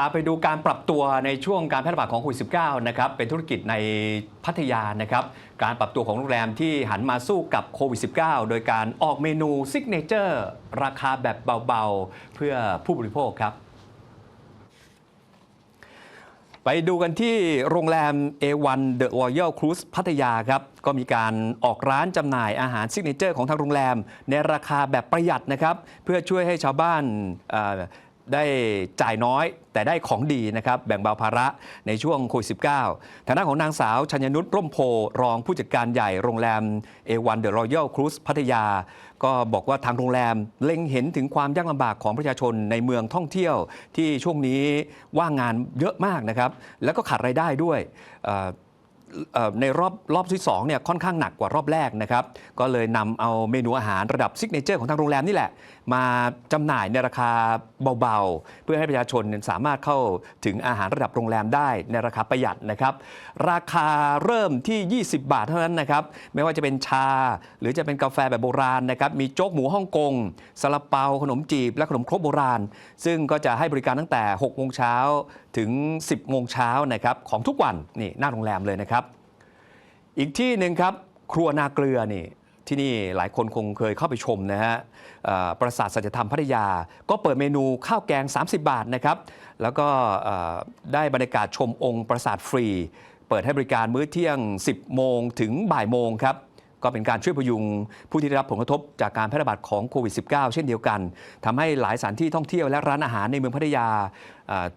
พาไปดูการปรับตัวในช่วงการแพร่ระบาดของโควิด -19 นะครับ เป็นธุรกิจในพัทยานะครับ การปรับตัวของโรงแรมที่หันมาสู้กับโควิด -19 โดยการออกเมนูซิกเนเจอร์ราคาแบบเบาๆ เพื่อผู้บริโภคครับ ไปดูกันที่โรงแรม A1 The Royal Cruise พัทยาครับ ก็มีการออกร้านจำหน่ายอาหารซิกเนเจอร์ของทางโรงแรม ในราคาแบบประหยัดนะครับ เพื่อช่วยให้ชาวบ้าน ได้จ่ายน้อย แต่ได้ของดีนะครับแบ่งเบาภาระในช่วงโควิด -19 ฐานะของนางสาวชัญญนุชร่มโพรองผู้จัดการใหญ่โรงแรม A1 The Royal Cruise พัทยา ก็บอกว่าทางโรงแรมเล็งเห็นถึงความยากลำบากของประชาชนในเมืองท่องเที่ยว ที่ช่วงนี้ว่างงานเยอะมากนะครับแล้วก็ขาดรายได้ด้วย ในรอบรอบที่2เนี่ยค่อนข้างหนักกว่ารอบแรกนะครับ ก็เลยนำเอาเมนูอาหารระดับซิกเนเจอร์ของทางโรงแรมนี่แหละ มาจำหน่ายในราคาเบาๆ เพื่อให้ประชาชนสามารถเข้าถึงอาหารระดับโรงแรมได้ในราคาประหยัดนะครับ ราคาเริ่มที่ 20 บาทเท่านั้นนะครับ ไม่ว่าจะเป็นชา หรือจะเป็นกาแฟแบบโบราณนะครับ มีโจ๊กหมูฮ่องกงซาลาเปาขนมจีบ และขนมครกโบราณ ซึ่งก็จะให้บริการตั้งแต่6โมงเช้าถึง 10โมงเช้านะครับของทุกวันนี่หน้าโรงแรมเลยนะครับ อีกที่หนึ่งครับ ครัวนาเกลือนี่ที่นี่หลายคนคงเคยเข้าไปชมนะฮะปราสาทสัจธรรมพัทยา ก็เปิดเมนูข้าวแกง 30 บาทนะครับ แล้วก็ได้บรรยากาศชมองค์ปราสาทฟรี เปิดให้บริการมื้อเที่ยง 10 โมงถึงบ่ายโมงครับ ก็เป็นการช่วยพยุงผู้ที่ได้รับผลกระทบจากการแพร่ระบาดของโควิด -19 เช่นเดียวกันทำให้หลายสถานที่ท่องเที่ยวและร้านอาหารในเมืองพัทยา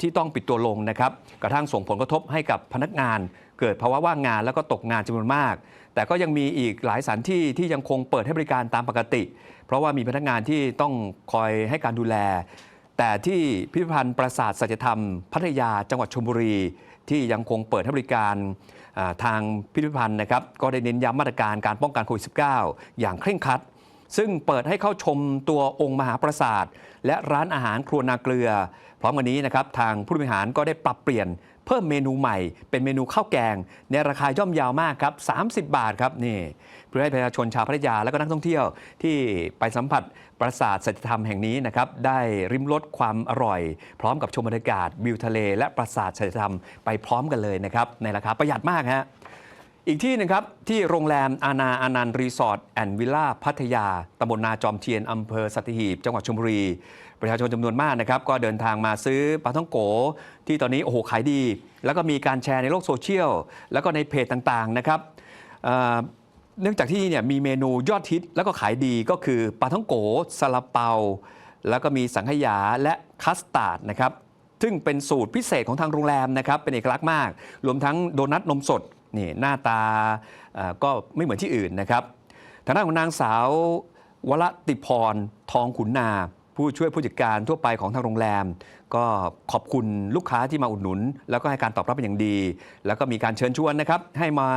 ที่ต้องปิดตัวลงนะครับกระทั่งส่งผลกระทบให้กับพนักงาน เกิดภาวะว่างงานแล้วก็ตกงานจำนวนมาก แต่ก็ยังมีอีกหลายสถานที่ที่ยังคงเปิดให้บริการตามปกติ เพราะว่ามีพนักงานที่ต้องคอยให้การดูแล แต่ที่พิพิธภัณฑ์ปราสาทสัจธรรม พัทยาจังหวัดชลบุรีที่ยังคงเปิดให้บริการ ทางพิพิธภัณฑ์นะครับก็ได้เน้นย้ำมาตรการการป้องกันโควิด -19 อย่างเคร่งครัด ซึ่งเปิดให้เข้าชมตัวองค์มหาปราสาท และร้านอาหารครัวนาเกลือ พร้อมกันนี้นะครับทางผู้บริหารก็ได้ปรับเปลี่ยนเพิ่มเมนูใหม่ เป็นเมนูข้าวแกง ในราคาย่อมยาวมากครับ 30 บาทครับนี่เพื่อให้ประชาชนชาวพัทยาและก็นักท่องเที่ยวที่ไปสัมผัสปราสาทสัจธรรมแห่งนี้นะครับได้ริมรสความอร่อย พร้อมกับชมบรรยากาศวิวทะเล และปราสาทสัจธรรมไปพร้อมกันเลยนะครับในราคาประหยัดมากฮะ อีกที่หนึงครับ ที่โรงแรมอาณาอานันต์รีสอร์ทแอนด์วิลล่าพัทยาตำบลนาจอมเทียนอำเภอสัตหีบ จังหวัดชลบุรี ประชาชนจำนวนมากนะครับ ก็เดินทางมาซื้อปลาท่องโก ที่ตอนนี้โอ้โหขายดี แล้วก็มีการแชร์ในโลกโซเชียล แล้วก็ในเพจต่างๆนะครับเอ่อเนื่องจากที่นี่เนี่ยมีเมนูยอดฮิตแล้วก็ขายดีก็คือปลาท่องโกซาลาเปา แล้วก็มีสังขยาและคัสตาร์ดนะครับซึ่งเป็นสูตรพิเศษของทางโรงแรมนะครับเป็นเอกลักษณ์มาก รวมทั้งโดนัทนมสด นี่หน้าตาก็ไม่เหมือนที่อื่นนะครับทางด้านของนางสาววรติพรทองขุนนา ผู้ช่วยผู้จัดการทั่วไปของทางโรงแรม ก็ขอบคุณลูกค้าที่มาอุดหนุน แล้วก็ให้การตอบรับเป็นอย่างดี แล้วก็มีการเชิญชวนนะครับให้มา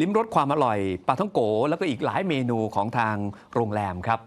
ลิ้มรสความอร่อยปลาท่องโก แล้วก็อีกหลายเมนูของทางโรงแรมครับ